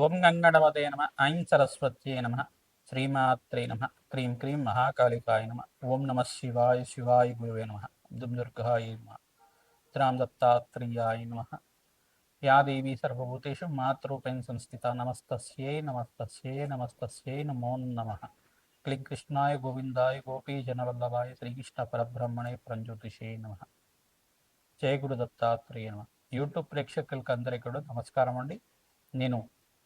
ఓం గంగణవతే నమ. ఐం సరస్వత్యే నమ. శ్రీమాత్రే నమ. క్రీం క్రీం మహాకాళికాయ నమ. ఓం నమ శివాయ శివాయ గురువే నమ. దుమ్ దుర్గాయ నమ. త్రాం దత్తాత్రేయాయ నమ. యా దేవీ సర్వభూతేషు మాతృపేణ సంస్థిత నమస్తస్యై నమస్తస్యై నమస్తస్యై నమో నమ. క్లీం కృష్ణాయ గోవిందాయ గోపీజనవల్లభాయ శ్రీకృష్ణ పరబ్రహ్మణే ప్రంజ్యోతిషే నమ. జయ గురు దత్తాత్రేయ నమ. యూట్యూబ్ ప్రేక్షకులకు అందరికీ కూడా నమస్కారం అండి. నేను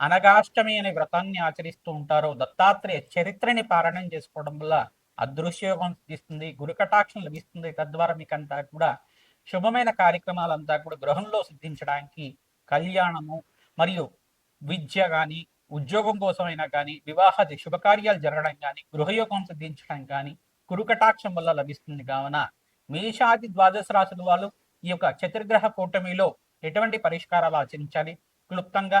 అనగాష్టమి అనే వ్రతాన్ని ఆచరిస్తూ ఉంటారో దత్తాత్రేయ చరిత్రని పారాయణం చేసుకోవడం వల్ల అదృశ్యోగం సిద్ధిస్తుంది గురుకటాక్షం లభిస్తుంది. తద్వారా మీకంతా కూడా శుభమైన కార్యక్రమాలంతా కూడా గృహంలో సిద్ధించడానికి కళ్యాణము మరియు విద్య కానీ ఉద్యోగం కోసమైనా కానీ వివాహాది శుభకార్యాలు జరగడం కానీ గృహయోగం సిద్ధించడం కానీ కురుకటాక్షం వల్ల లభిస్తుంది. కావున మేషాది ద్వాదశ రాశుల వాళ్ళు ఈ యొక్క చతుర్గ్రహ కూటమిలో ఎటువంటి పరిష్కారాలు ఆచరించాలి? క్లుప్తంగా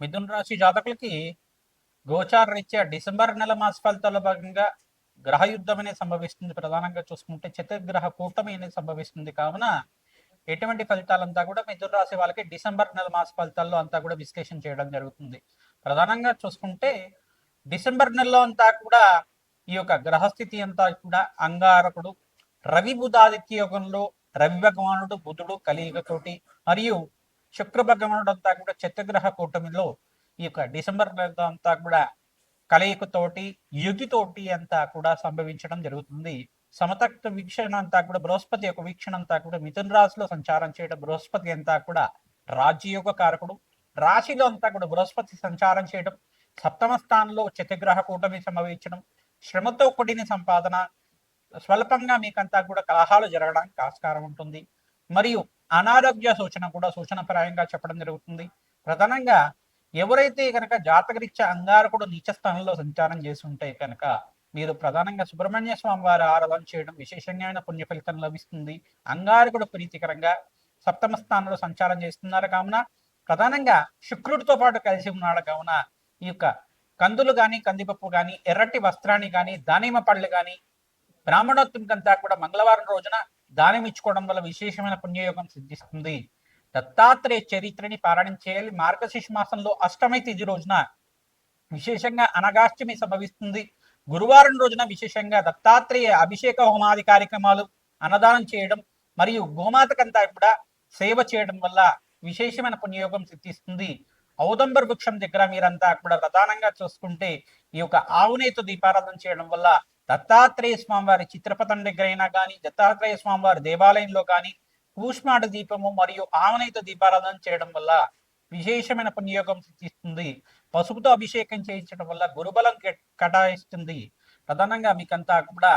మిథున రాశి జాతకులకి గోచార రీత్యా డిసెంబర్ నెల మాస ఫలితాల్లో భాగంగా గ్రహ యుద్ధం అనేది సంభవిస్తుంది. ప్రధానంగా చూసుకుంటే చతుర్గ్రహ కూటమి అనేది సంభవిస్తుంది. కావున ఎటువంటి ఫలితాలంతా కూడా మిథున రాశి వాళ్ళకి డిసెంబర్ నెల మాస ఫలితాల్లో అంతా కూడా విశ్లేషణ చేయడం జరుగుతుంది. ప్రధానంగా చూసుకుంటే డిసెంబర్ నెలలో అంతా కూడా ఈ యొక్క గ్రహస్థితి అంతా కూడా అంగారకుడు రవి బుధాదిత్య యోగంలో రవి భగవానుడు బుధుడు కలియుగతోటి మరియు శుక్రభగవనుడు అంతా కూడా చతుర్గ్రహ కూటమిలో ఈ యొక్క డిసెంబర్ అంతా కూడా కలయికతోటి యుగితోటి అంతా కూడా సంభవించడం జరుగుతుంది. సమతక్త వీక్షణ అంతా కూడా బృహస్పతి యొక్క వీక్షణ అంతా కూడా మిథున రాశిలో సంచారం చేయడం బృహస్పతి అంతా కూడా రాజ్యయోగ కారకుడు. రాశిలో అంతా కూడా బృహస్పతి సంచారం చేయడం సప్తమ స్థానంలో చతుర్గ్రహ కూటమి సంభవించడం శ్రమతో కూడిన సంపాదన స్వల్పంగా మీకంతా కూడా కలహాలు జరగడానికి ఆస్కారం ఉంటుంది. మరియు అనారోగ్య సూచన కూడా సూచనప్రాయంగా చెప్పడం జరుగుతుంది. ప్రధానంగా ఎవరైతే కనుక జాతకరీత్యా అంగారకుడు నీచ స్థానంలో సంచారం చేసి ఉంటే కనుక మీరు ప్రధానంగా సుబ్రహ్మణ్య స్వామి వారి ఆరాధన చేయడం విశేషంగా పుణ్య ఫలితం లభిస్తుంది. అంగారకుడు ప్రీతికరంగా సప్తమ స్థానంలో సంచారం చేస్తున్నారు కావున ప్రధానంగా శుక్రుడితో పాటు కలిసి ఉన్నాడు కావున ఈ యొక్క కందులు కానీ కందిపప్పు కానీ ఎర్రటి వస్త్రాన్ని కానీ దానిమ్మ పళ్ళు కానీ బ్రాహ్మణోత్వంకంతా కూడా మంగళవారం రోజున దానం ఇచ్చుకోవడం వల్ల విశేషమైన పుణ్యయోగం సిద్ధిస్తుంది. దత్తాత్రేయ చరిత్రని పారాయణం చేయాలి మార్గశిష మాసంలో అష్టమి తిథి రోజున విశేషంగా అనగాష్టమి సంభవిస్తుంది. గురువారం రోజున విశేషంగా దత్తాత్రేయ అభిషేక హోమాది కార్యక్రమాలు అన్నదానం చేయడం మరియు గోమాతకంతా కూడా సేవ చేయడం వల్ల విశేషమైన పుణ్యయోగం సిద్ధిస్తుంది. ఔదంబర్ వృక్షం దగ్గర మీరంతా కూడా ప్రధానంగా చూసుకుంటే ఈ యొక్క ఆవునేత దీపారాధన చేయడం వల్ల దత్తాత్రేయ స్వామివారి చిత్రపటం దగ్గరైనా కానీ దత్తాత్రేయ స్వామివారి దేవాలయంలో కానీ కూష్మాట దీపము మరియు ఆవనైత దీపారాధన చేయడం వల్ల విశేషమైన పుణ్యయోగం సిద్ధిస్తుంది. పసుపుతో అభిషేకం చేయించడం వల్ల గురుబలం కటాయిస్తుంది. ప్రధానంగా మీకంతా కూడా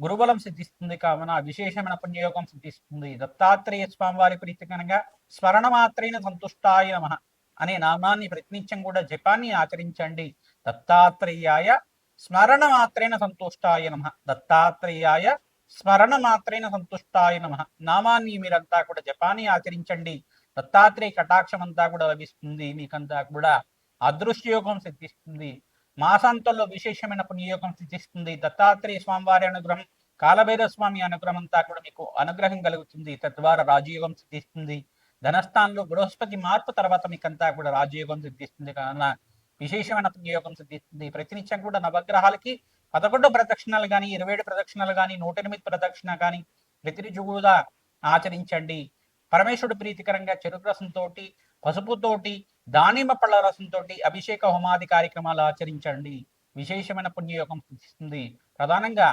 గురుబలం సిద్ధిస్తుంది కావున విశేషమైన పుణ్యయోగం సిద్ధిస్తుంది. దత్తాత్రేయ స్వామివారి ప్రీతికరంగా స్మరణ మాత్రైన సంతుష్టాయ నమ అనే నామాన్ని ప్రతినిత్యం కూడా జపాన్ని ఆచరించండి. దత్తాత్రేయాయ స్మరణ మాత్రైన సంతుష్టాయ నమ దత్తాత్రేయాయ స్మరణ మాత్రైన సంతుష్టాయ నమ నామాన్ని మీరంతా కూడా జపాన్ని ఆచరించండి। దత్తాత్రేయ కటాక్షం అంతా కూడా లభిస్తుంది। మీకంతా కూడా అదృశ్యయోగం సిద్ధిస్తుంది। మాసాంతంలో విశేషమైన పుణ్యయోగం సిద్ధిస్తుంది। దత్తాత్రేయ స్వామివారి అనుగ్రహం కాలభైరవ స్వామి అనుగ్రహం అంతా కూడా మీకు అనుగ్రహం కలుగుతుంది। తద్వారా రాజయోగం సిద్ధిస్తుంది। ధనస్థానంలో బృహస్పతి మార్పు తర్వాత మీకంతా కూడా రాజయోగం సిద్ధిస్తుంది। కావున విశేషమైన పుణ్యయోగం సిద్ధిస్తుంది ప్రతినిత్యం కూడా నవగ్రహాలకి పదకొండు ప్రదక్షిణలు కానీ ఇరవై ఏడు ప్రదక్షిణలు కానీ నూట ఎనిమిది ప్రదక్షిణ కానీ ప్రతినిత్యం కూడా ఆచరించండి. పరమేశ్వరుడు ప్రీతికరంగా చెరుకు రసంతో పసుపుతోటి దానిమ్మ పళ్ళ రసంతో అభిషేక హోమాది కార్యక్రమాలు ఆచరించండి. విశేషమైన పుణ్యయోగం సిద్ధిస్తుంది. ప్రధానంగా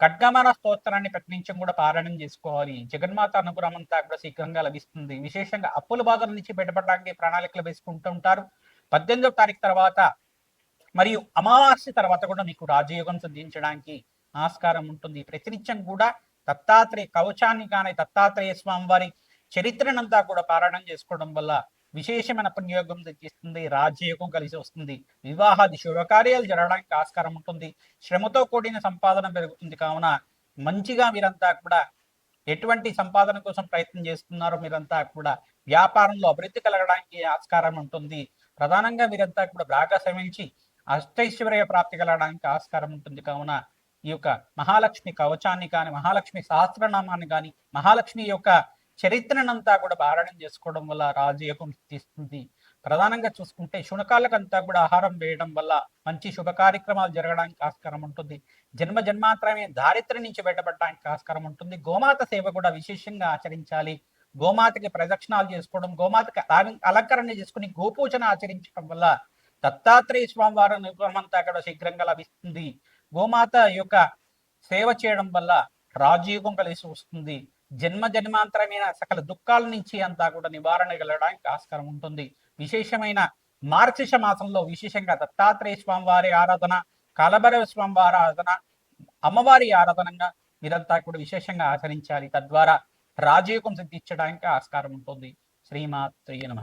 ఖడ్గమాన స్తోత్రాన్ని ప్రకటించడం కూడా పారాయణం చేసుకోవాలి. జగన్మాత అనుగ్రహం అంతా కూడా శీఘ్రంగా లభిస్తుంది. విశేషంగా అప్పుల బాధల నుంచి బయటపడడానికి ప్రణాళికలు వేసుకుంటూ ఉంటారు. పద్దెనిమిదవ తారీఖు తర్వాత మరియు అమావాస్య తర్వాత కూడా మీకు రాజయోగం సిద్ధించడానికి ఆస్కారం ఉంటుంది. ప్రతినిత్యం కూడా దత్తాత్రేయ కవచాన్ని కానీ దత్తాత్రేయ స్వామి వారి చరిత్రనంతా కూడా పారాయణం చేసుకోవడం వల్ల విశేషమైన పుణ్యయోగం తెచ్చిస్తుంది రాజ్యయోగం కలిసి వస్తుంది. వివాహాది శుభకార్యాలు జరగడానికి ఆస్కారం ఉంటుంది. శ్రమతో కూడిన సంపాదన పెరుగుతుంది. కావున మంచిగా మీరంతా కూడా ఎటువంటి సంపాదన కోసం ప్రయత్నం చేస్తున్నారో మీరంతా కూడా వ్యాపారంలో అభివృద్ధి కలగడానికి ఆస్కారం ఉంటుంది. ప్రధానంగా మీరంతా కూడా బాగా శ్రమించి అష్టైశ్వర్య ప్రాప్తి కలగడానికి ఆస్కారం ఉంటుంది. కావున ఈ యొక్క మహాలక్ష్మి కవచాన్ని కానీ మహాలక్ష్మి సహస్రనామాన్ని కానీ మహాలక్ష్మి యొక్క చరిత్రనంతా కూడా పారాయణం చేసుకోవడం వల్ల రాజయోగం తీస్తుంది. ప్రధానంగా చూసుకుంటే శునకాలకంతా కూడా ఆహారం వేయడం వల్ల మంచి శుభ కార్యక్రమాలు జరగడానికి ఆస్కారం ఉంటుంది. జన్మ జన్మాంతరమే దారిద్ర్యం నుంచి బయటపడడానికి ఆస్కారం ఉంటుంది. గోమాత సేవ కూడా విశేషంగా ఆచరించాలి. గోమాతకి ప్రదక్షిణాలు చేసుకోవడం గోమాతకి అలంకరణ చేసుకుని గోపూజన ఆచరించడం వల్ల దత్తాత్రేయ స్వామి వారి అనుగ్రహం అంతా కూడా శీఘ్రంగా లభిస్తుంది. గోమాత యొక్క సేవ చేయడం వల్ల రాజయోగం కలిసి వస్తుంది. జన్మ జన్మాంతరమైన సకల దుఃఖాల నుంచి అంతా కూడా నివారణ కలగడానికి ఆస్కారం ఉంటుంది. విశేషమైన మార్గశిష మాసంలో విశేషంగా దత్తాత్రేయ స్వామి వారి ఆరాధన కాలభైరవ స్వామి వారి ఆరాధన అమ్మవారి ఆరాధనంగా ఇదంతా కూడా విశేషంగా ఆచరించాలి. తద్వారా రాజయోగం సిద్ధించడానికి ఆస్కారం ఉంటుంది. శ్రీమాత్రే నమ.